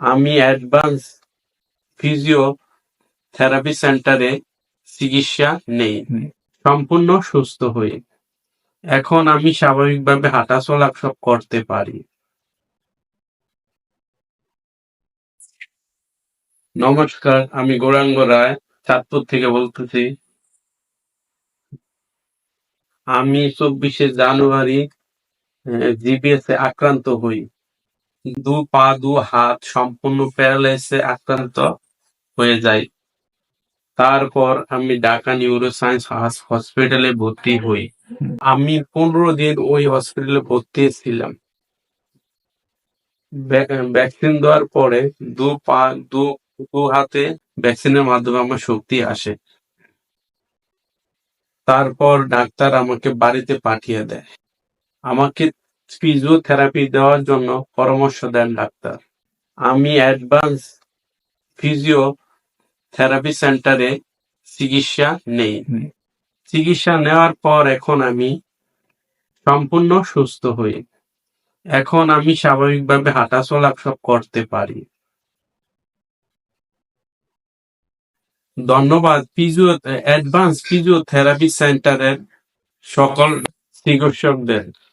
আমি advance physiotherapy সেন্টারে চিকিৎসা নেই। সম্পূর্ণ সুস্থ হই। এখন আমি স্বাভাবিকভাবে হাঁটাচলা সব করতে পারি। নমস্কার আমি গৌরাঙ্গ রায় চাঁদপুর থেকে বলতেছি। আমি চব্বিশে জানুয়ারি জিবিএস এ আক্রান্ত হই। দু পা, দু হাত সম্পূর্ণ প্যারালাইসে আক্রান্ত হয়ে যায়। তারপর আমি ঢাকা নিউরোসায়েন্স হসপিটালে ভর্তি হই। আমি পনেরো দিন ওই হসপিটালে ভর্তি ছিলাম। ভ্যাকসিন দেওয়ার পরে দু পা, দু দু হাতে ভ্যাকসিনের মাধ্যমে আমার শক্তি আসে। তারপর ডাক্তার আমাকে বাড়িতে পাঠিয়ে দেয়। আমাকে ফিজিওথেরাপি দেওয়ার জন্য পরামর্শ দেন ডাক্তার। আমি অ্যাডভান্স ফিজিও থেরাপি সেন্টারে চিকিৎসা নেই। চিকিৎসা নেওয়ার পর এখন আমি সম্পূর্ণ সুস্থ হই। এখন আমি স্বাভাবিকভাবে হাঁটাচলা সব করতে পারি। ধন্যবাদ ফিজিও অ্যাডভান্স ফিজিওথেরাপি সেন্টারের সকল চিকিৎসকদের।